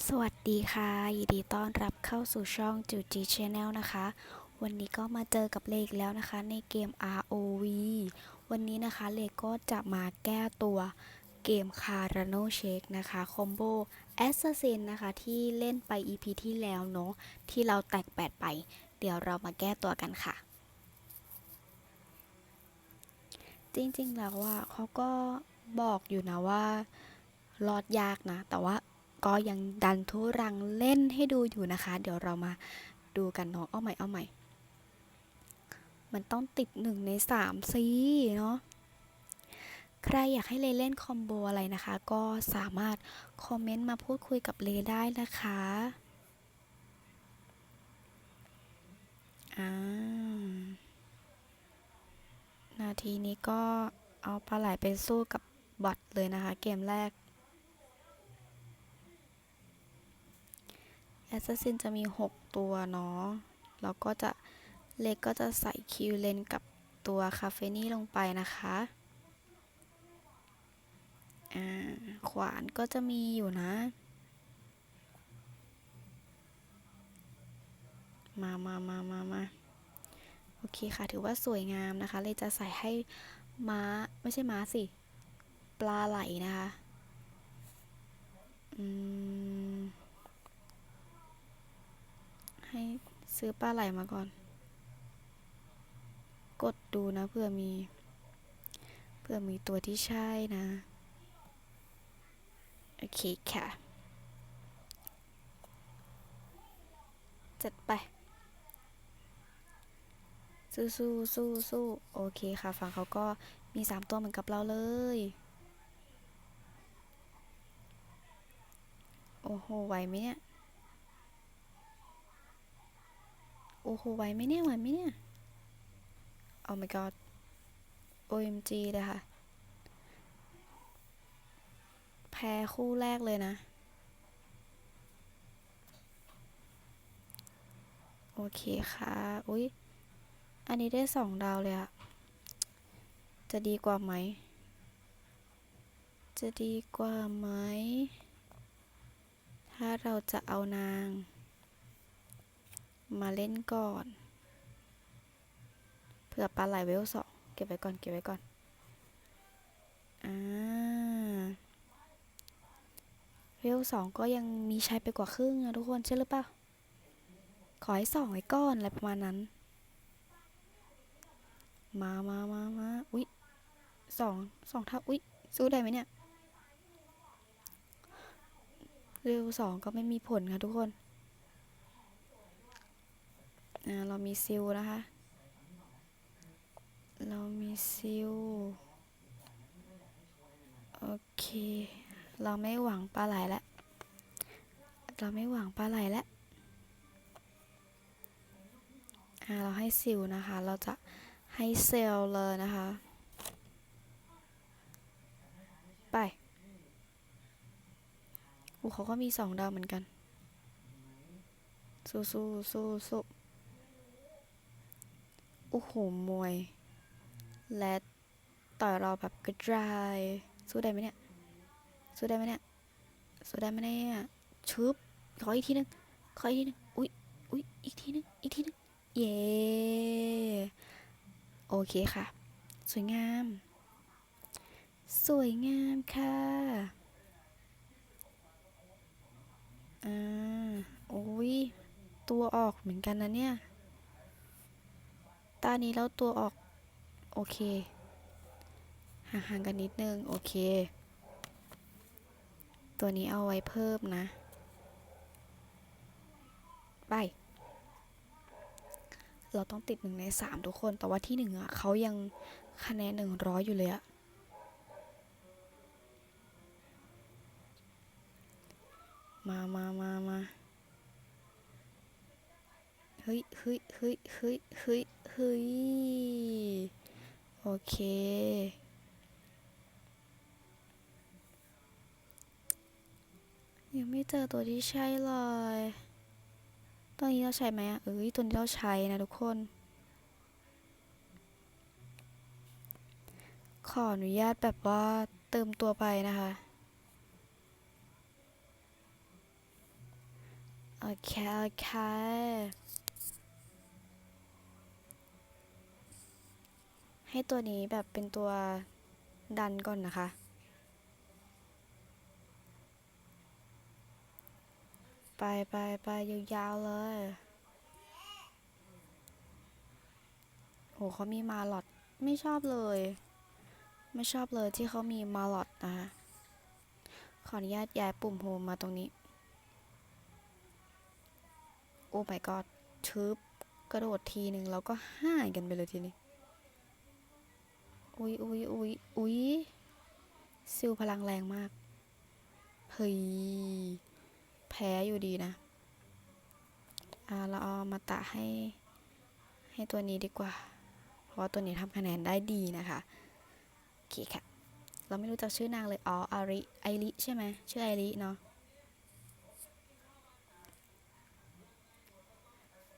สวัสดีค่ะ ยินดีต้อนรับเข้าสู่ช่องจูจีชแนลนะคะ วันนี้ก็มาเจอกับเลกแล้วนะคะ ในเกม ROV วันนี้นะคะเลกก็จะมาแก้ตัวเกม c a r a n o Shake นะคะคอมโบ Assassin นะคะ ที่เล่นไป EP ที่แล้วเนาะที่เราแตกแปดไป เดี๋ยวเรามาแก้ตัวกันค่ะ จริงๆแล้วว่าเขาก็บอกอยู่นะว่า รอดยากนะ แต่ว่า ก็ยังดันทุรังเล่นให้ดูอยู่นะคะ เดี๋ยวเรามาดูกันเนาะเอาใหม่เอาใหม่ มันต้องติดหนึ่งในสามซีเนาะใครอยากให้เลเล่นคอมโบอะไรนะคะ ก็สามารถคอมเมนต์มาพูดคุยกับเลได้นะคะอ่านาทีนี้ก็เอาปลาไหลไปสู้กับบอทเลยนะคะ เกมแรก แอสซัสซินจะมี 6 ตัวเนาะแล้วก็จะเล็กก็จะใส่คิวเลนกับตัวคาเฟนี่ลงไปนะคะอ่าขวานก็จะมีอยู่นะ มามามามามาโอเคค่ะ ถือว่าสวยงามนะคะ เลยจะใส่ให้ม้า ไม่ใช่ม้าสิ ปลาไหลนะคะ อืม ให้ซื้อปลาไหลมาก่อน กดดูนะเผื่อมีเผื่อมีตัวที่ใช่นะ โอเคค่ะ จัดไป สู้สู้สู้สู้โอเคค่ะ ฝั่งเขาก็มีสามตัวเหมือนกับเราเลย โอ้โห ไหวไหมเนี่ย โอ้โหไหวไหมเนี่ยไหวไหมเนี่ย Oh my god OMG เลยค่ะ แพ้คู่แรกเลยนะ โอเคค่ะ อุ๊ย อันนี้ได้สองดาวเลยอะจะดีกว่าไหม จะดีกว่าไหม ถ้าเราจะเอานาง มาเล่นก่อนเผื่อปลาไหลเวลสองเก็บไว้ก่อนเก็บไว้ก่อนอ่าเวลสองก็ยังมีใช้ไปกว่าครึ่งนะทุกคนใช่หรือเปล่าขอให้สองไว้ก่อนอะไรประมาณนั้น มามามามาอุ๊ยสองสองเท่าอุ๊ยสู้ได้ไหมเนี่ยเร็วสองก็ไม่มีผลค่ะทุกคน เรามีซิลนะคะ เรามีซิลโอเค เราไม่หวังปลาไหลแล้ว เราไม่หวังปลาไหลแล้วเราให้ซิลนะคะ เราจะให้เซลล์เลยนะคะ ไปอูเขาก็มีสองดาวเหมือนกัน สู้สู้สู้สู้ โอ้โห มวย และต่อยเราแบบกระจาย สู้ได้ไหมเนี่ย สู้ได้ไหมเนี่ย สู้ได้ไหมเนี่ยชึบขออีกทีหนึงขออีกทีหนึงอุ๊ยอุ๊ยอีกทีหนึงอีกทีหนึงเย้โอเคค่ะ สวยงาม สวยงามค่ะอ่าโอ้ยตัวออกเหมือนกันนะเนี่ย ตานี้แล้วตัวออก โอเค ห่างๆกันนิดนึง โอเค ตัวนี้เอาไว้เพิ่มนะ ไป เราต้องติดหนึ่งในสามทุกคน แต่ว่าที่หนึ่งอะเขายังคะแนนหนึ่งร้อยอยู่เลยอะมามามามาเฮ้ยเฮ้ยเฮ้ยเฮ้ยเฮ้ยเฮ้ยโอเค ยังไม่เจอตัวที่ใช่เลยตัวนี้เราใช้ไหมอะเอ้ยตัวนี้เราใช้นะทุกคน ขออนุญาตแบบว่าเติมตัวไปนะคะ โอเค โอเค ให้ตัวนี้แบบเป็นตัวดันก่อนนะคะ ไปไปไปยาวๆเลยโหเขามีมาลอดไม่ชอบเลย ไม่ชอบเลยที่เขามีมาลอดนะคะขออนุญาตย้ายปุ่มโฮมมาตรงนี้ โอ้ my god ทึบกระโดดทีหนึ่งแล้วก็หายกันไปเลยทีนี้ อุ๊ยอุ๊ยอุ๊ยอุ๊ยซิลพลังแรงมาก เฮ้ย แพ้อยู่ดีนะ อ่า เราเอามาตะให้ ให้ตัวนี้ดีกว่า เพราะว่าตัวนี้ทำคะแนนได้ดีนะคะ โอเคค่ะ เราไม่รู้จักชื่อนางเลย อ๋อ อาริ ไอริ ใช่ไหม ชื่อไอริเนาะ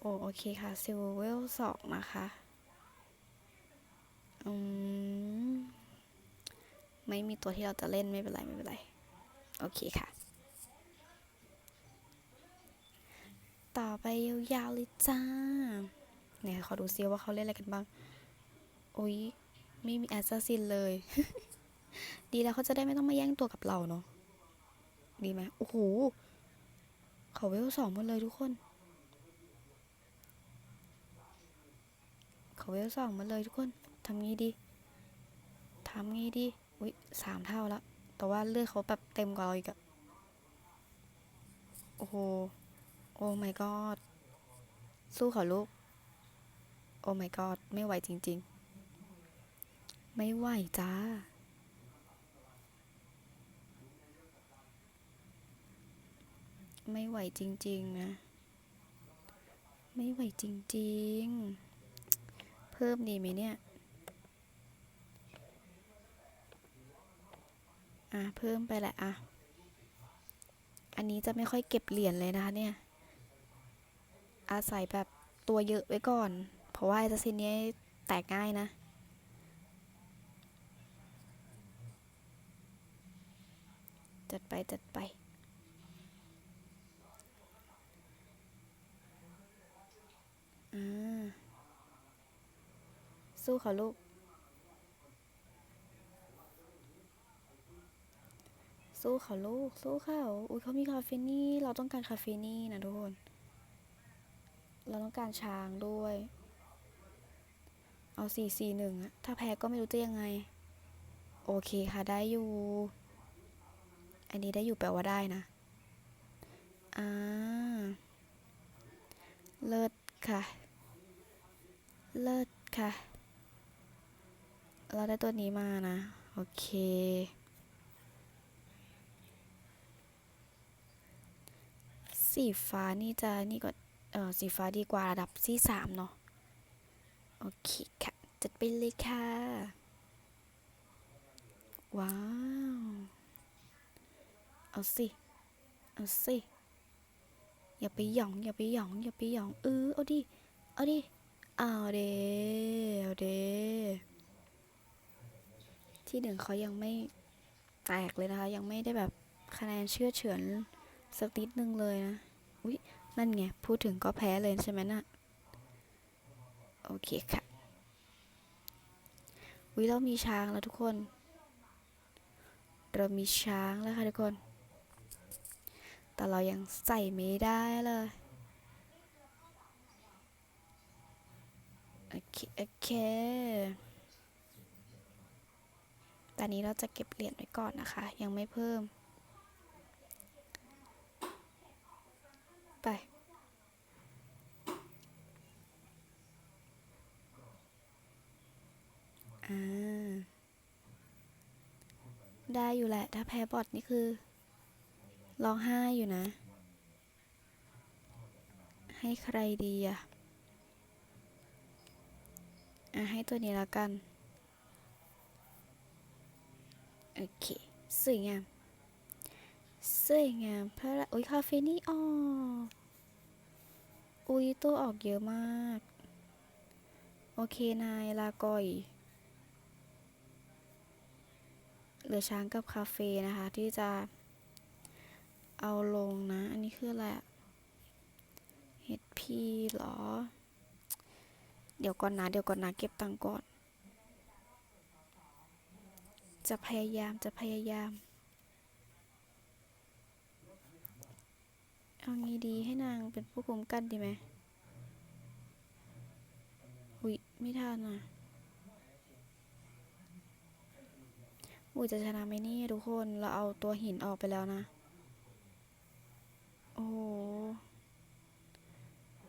โอ้โอเคค่ะ ซิลเวลสองนะคะ อืมไม่มีตัวที่เราจะเล่นไม่เป็นไรไม่เป็นไร โอเคค่ะ ต่อไปยาวๆเลยจ้าเนี่ยขอดูซิว่าเขาเล่นอะไรกันบ้างอุ๊ยไม่มีแอสซัสซินเลย ดีแล้วเขาจะได้ไม่ต้องมาแย่งตัวกับเราเนาะดีไหมโอ้โหเขาเวลสองหมดเลยทุกคน เขาเวลสองหมดเลยทุกคน ทำงี้ดีทำงี้ดีอุ๊ยสามเท่าแล้วแต่ว่าเลือดเขาแบบเต็มกว่าเราอีกอะโอ้โห โอ้ my god สู้เขาลูก โอ้ my god ไม่ไหวจริง ๆ ไม่ไหวจ้า ไม่ไหวจริง ๆ นะ ไม่ไหวจริง ๆ เพิ่มดีไหมเนี่ย อะเพิ่มไปแหละอะ อันนี้จะไม่ค่อยเก็บเหรียญเลยนะคะเนี่ย อาศัยแบบตัวเยอะไว้ก่อน เพราะว่าไอ้เจ้าซินนี้แตกง่ายนะ จัดไปจัดไปอ่าสู้เขาลูก สู้เขาลูก สู้เขาอุ้ยเขามีคาเฟนี่ เราต้องการคาเฟนี่นะทุกคน เราต้องการช้างด้วย เอาสี่สี่หนึ่งอะถ้าแพ้ก็ไม่รู้จะยังไง โอเคค่ะได้อยู่ อันนี้ได้อยู่แปลว่าได้นะอ่าเลิศค่ะ เลิศค่ะ เราได้ตัวนี้มานะ โอเค สีฟ้านี่จะนี่ก็เออสีฟ้าดีกว่าระดับที่สามเนาะโอเคค่ะจัดไปเลยค่ะ ว้าว เอาสิ เอาสิ อย่าไปหยอง อย่าไปหยอง อย่าไปหยองเออเอาดิ เอาดิ เอาเดเอาเดที่หนึ่งเขายังไม่แตกเลยนะคะ ยังไม่ได้แบบคะแนนเชื่อเฉือน สักนิดนึงเลยนะ อุ๊ย นั่นไง พูดถึงก็แพ้เลยใช่ไหมนะ่ะ โอเคค่ะ อุ๊ย เรามีช้างแล้วทุกคน เรามีช้างแล้วค่ะทุกคน แต่เรายังใส่ไม่ได้เลย โอเค โอเคตอนนี้เราจะเก็บเหรียญไว้ก่อนนะคะ ยังไม่เพิ่ม ไป อ่า ได้อยู่แหละ ถ้าแพ้บอทนี่คือร้องไห้อยู่นะ ให้ใครดีอะอะ ให้ตัวนี้แล้วกัน โอเค สวยงาม สวยงามพระอุ้ยคาเฟนี่ออกอุ้ยตัวออกเยอะมาก โอเคนายลาก่อย เหลือช้างกับคาเฟ่นะคะ ที่จะเอาลงนะ อันนี้คืออะไรอะ HP เหรอ เดี๋ยวก่อนนะ เดี๋ยวก่อนนะ เก็บตังก่อน จะพยายามจะพยายาม เอางี้ดีให้นางเป็นผู้คุมกันดีไหมอุ้ยไม่ทันอะ อุ้ยจะชนะไหมเนี่ยทุกคน เราเอาตัวหินออกไปแล้วนะ โอ้โห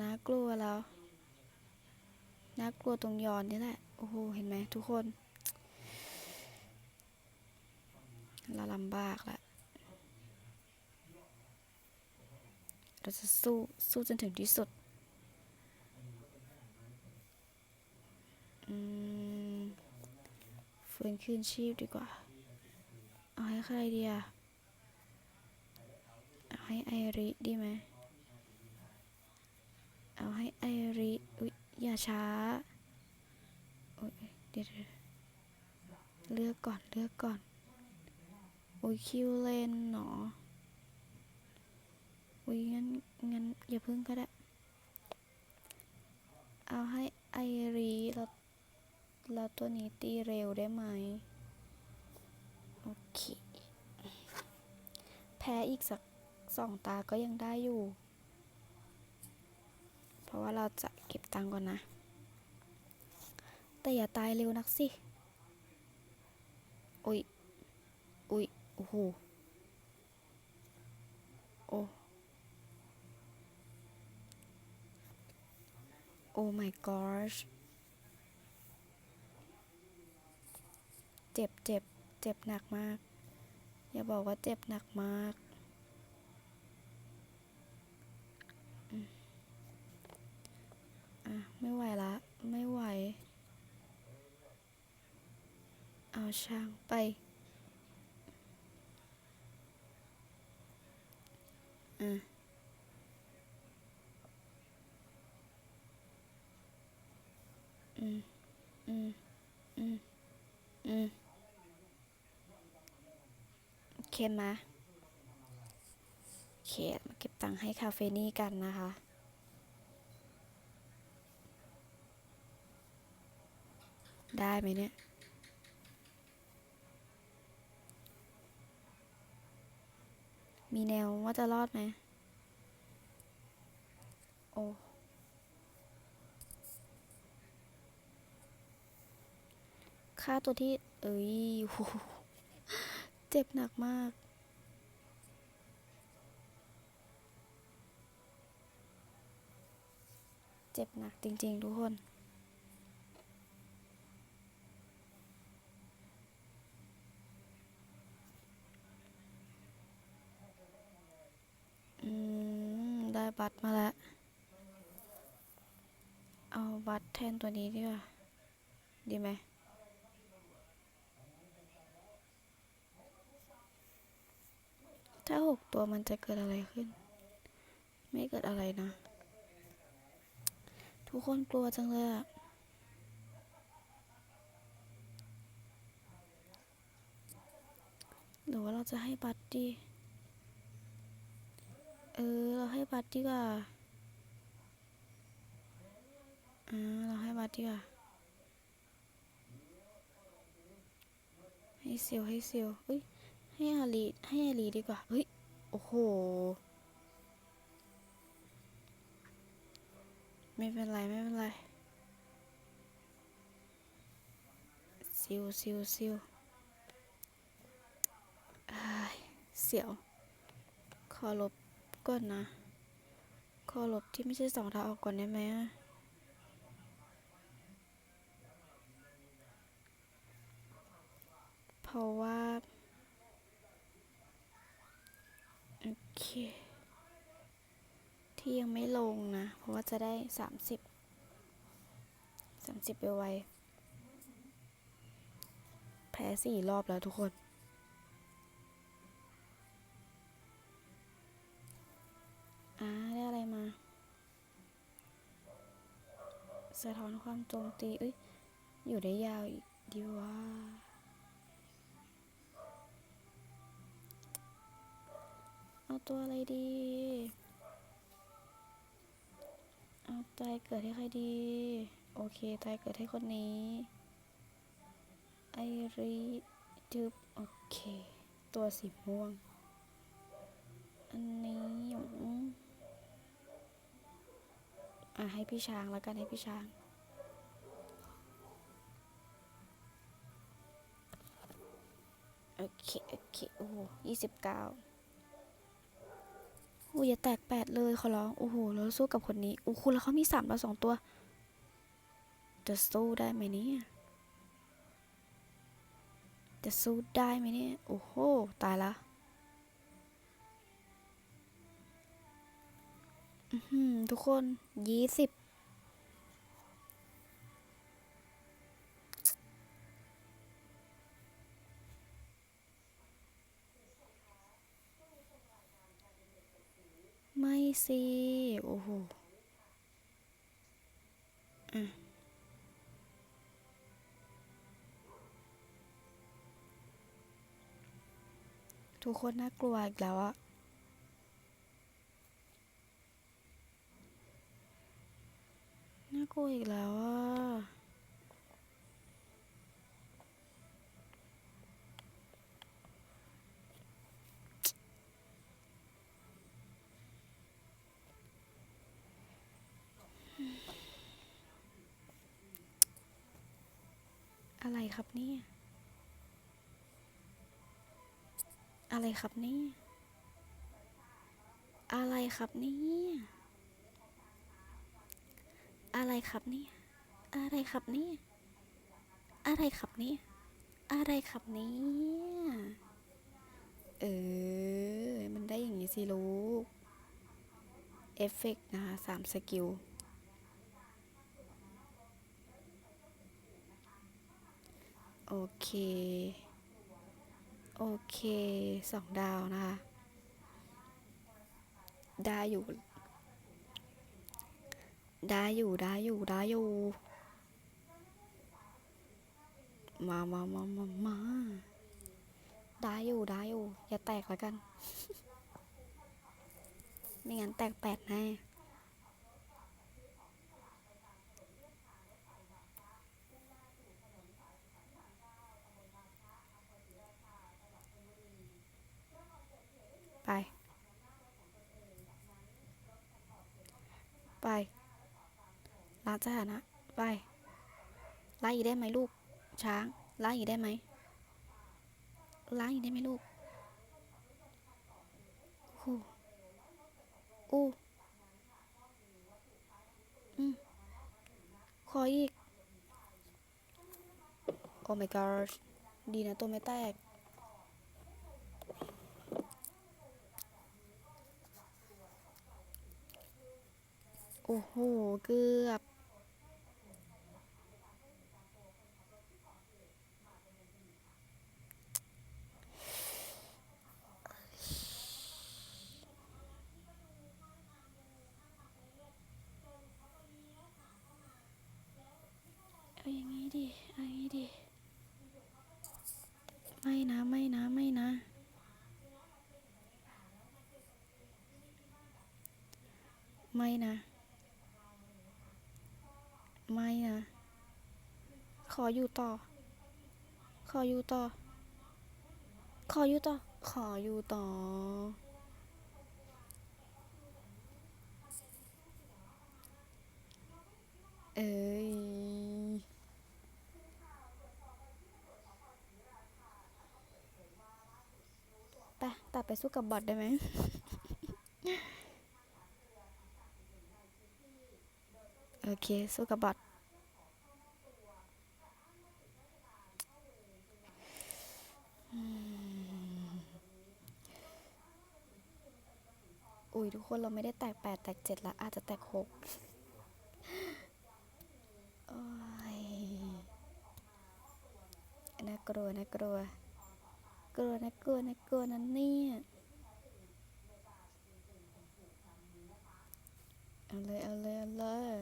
น่ากลัวแล้วน่ากลัวตรงยอนนี่แหละ โอ้โห เห็นไหมทุกคน เราลำบากละ เราจะสู้สู้จนถึงที่สุด อืมฟื้นคืนชีพดีกว่า ใครดีอะเอาให้ไอริดีไหมเอาให้ไอริอุ๊ยอย่าช้าอุ๊ยเดี๋ยวเลือกก่อนเลือกก่อนอุ๊ยคิวเลนเนาะอุ๊ยงั้นงั้นอย่าพึ่งก็ได้เอาให้ไอรีแล้วแล้วตัวนี้ตีเร็วได้ไหม โอเค แพ้อีกสักสองตาก็ยังได้อยู่ เพราะว่าเราจะเก็บตังก่อนนะ แต่อย่าตายเร็วนักสิ อุ๊ยอุ๊ยโอ้โห โอ้ โอ้ my gosh เจ็บเจ็บ เจ็บหนักมาก อย่าบอกว่าเจ็บหนักมากอะไม่ไหวละ ไม่ไหว เอาช่างไปอะอืม อืม อืม อืม โอ เคมาเคมาเก็บตังค์ให้คาเฟนี่กันนะคะ ได้ไหมเนี่ยมีแนวว่าจะรอดไหม โอ้ ค่าตัวที่ เอ้ยโห เจ็บหนักมากเจ็บหนักจริง ๆ ทุกคน อืม ได้บัตรมาแล้ว เอาบัตรแทนตัวนี้ดีกว่า ดีไหม ถ้าหกตัวมันจะเกิดอะไรขึ้น ไม่เกิดอะไรนะ ทุกคนกลัวจังเลยอะหรือว่าเราจะให้บัตรดี เออ เราให้บัตรดีกว่าอ่าเราให้บัตรดีกว่า ให้เซียวให้เซียวเอ้ย ให้อาลีให้อาลีดีกว่า เฮ้ย โอ้โห ไม่เป็นไร ไม่เป็นไร ซิวซิวซิวอ้ยเสียว ขอลบก่อนนะ ขอลบที่ไม่ใช่สองดาออกก่อนได้ไหมอะเพราะว่า โอเค ที่ยังไม่ลงนะ เพราะว่าจะได้สามสิบสามสิบไปไวแพ้สี่รอบแล้วทุกคนอ่าได้อะไรมา สะท้อนความโจมตี เอ้ย อยู่ได้ยาวอีกดีว่า เอาตัวอะไรดี เอาใจเกิดให้ใครดี โอเคใจเกิดให้คนนี้ ไอรีจึบโอเค ตัวสีม่วง อันนี้อืมอะให้พี่ช้างแล้วกันให้พี่ช้างโอเค โอเค โอ้ยี่สิบเก้า โอ้ยอย่าแตกแปดเลยขอร้อง โอ้โหแล้วสู้กับคนนี้โอ้คุณแล้วเขามีสามแล้วสองตัว จะสู้ได้ไหมเนี่ย จะสู้ได้ไหมเนี่ย โอ้โห ตายละอือหือทุกคนยี่สิบ สิ โอ้โหอะทุกคนน่ากลัวอีกแล้วอะน่ากลัวอีกแล้วอะ อะไรครับเนี่ย อะไรครับเนี่ย อะไรครับเนี่ยอะไรครับเนี่ย อะไรครับเนี่ย อะไรครับเนี่ย อะไรครับเนี่ย เออ มันได้อย่างนี้สิลูก เอฟเฟกต์นะคะสามสกิล อเค โอเคสองดาวนะคะ ได้อยู่ ได้อยู่ ได้อยู่ ได้อยู่ มามามามามาได้อยู่ ได้อยู่ อย่าแตกแล้วกัน ไม่งั้นแตกแปดแน่ ไป ไปลาสถานะ ไปไล่อีกได้ไหมลูก ช้างไล่อีกได้ไหมไล่อีกได้ไหมลูกโอ้อู้อืมขออีก โอ้ my god ดีนะตัวไม่แตก อ้โห เกือบ เอาอย่างงี้ดิ เอาอย่างงี้ดิ ไม่นะ ไม่นะ ไม่นะไม่นะ ไม่นะ ขออยู่ต่อ ขออยู่ต่อ ขออยู่ต่อ ขออยู่ต่อ เอ้ยไปตัดไปสู้กับบอทได้ไหมโอเค สู้กับบอท อุ้ยทุกคนเราไม่ได้แตกแปดแตกเจ็ดละอาจจะแตกหกโอ้ยน่ากลัวน่ากลัว กลัวนะกลัวนะกลัวนะเนี่ยเอาเลยเอาเลยเอาเลย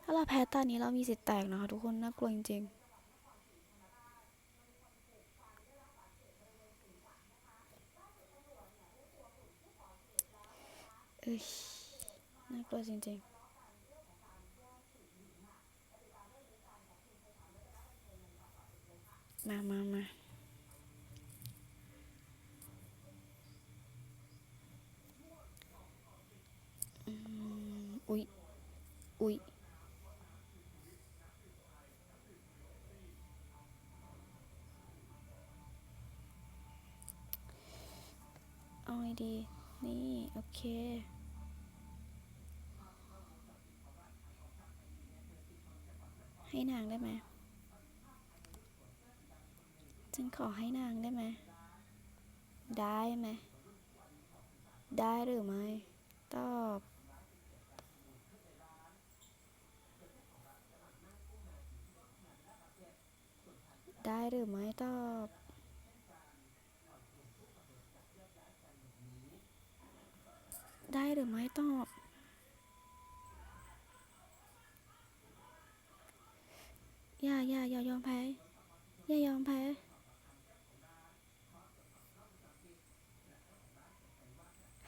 ถ้าเราแพ้ตอนนี้เรามีสิทธิ์แตกนะคะทุกคนน่ากลัวจริงๆ ฮ้ยน่ากลัวจริงๆมามามาอืมอุ๊ยอุ๊ยเอาไงดี นี่ โอเค ให้นางได้ไหมฉันขอให้นางได้ไหม ได้ไหม ได้หรือไม่ ตอบ ได้หรือไม่ตอบ ได้หรือไม่ตอบ อย่าอย่าอย่ายอมแพ้ อย่ายอมแพ้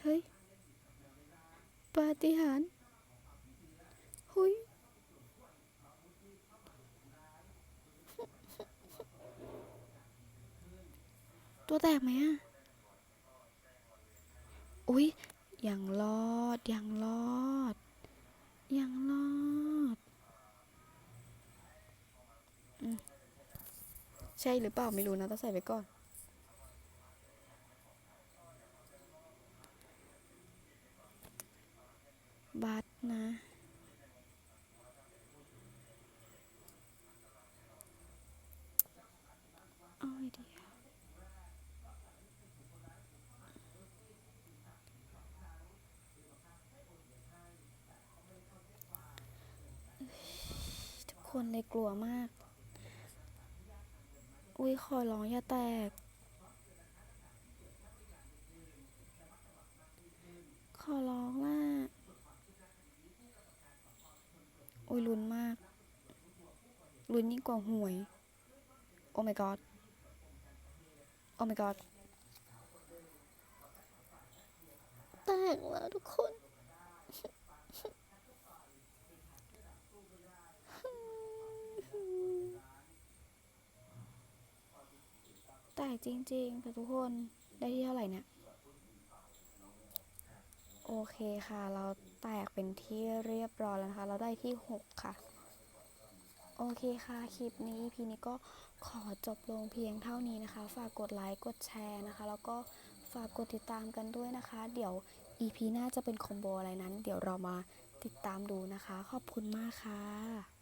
เฮ้ย ปาฏิหาริย์หุยตัวแตกไหมอะ อุ๊ยยังรอด ยังรอด ยังรอด ใช่หรือเปล่าไม่รู้นะต้องใส่ไปก่อน บัตรนะเอาดีทุกคนเลยกลัวมาก ยขอร้องอย่าแตก ขอร้องล่ะอุ้ยลุ้นมากลุ้นยิ่งกว่าหวย โอ้ my god โอ้ my god แตกแล้วทุกคน แตกจริงๆค่ะทุกคนได้ที่เท่าไหร่เนี่ย โอเคค่ะ เราแตกเป็นที่เรียบร้อยแล้วนะคะ เราได้ที่ 6 ค่ะ โอเคค่ะ คลิปนี้ EP นี้ก็ขอจบลงเพียงเท่านี้นะคะ ฝากกดไลค์ กดแชร์นะคะ แล้วก็ฝากกดติดตามกันด้วยนะคะ เดี๋ยว EP หน้าจะเป็นคอมโบอะไรนั้น เดี๋ยวเรามาติดตามดูนะคะ ขอบคุณมากค่ะ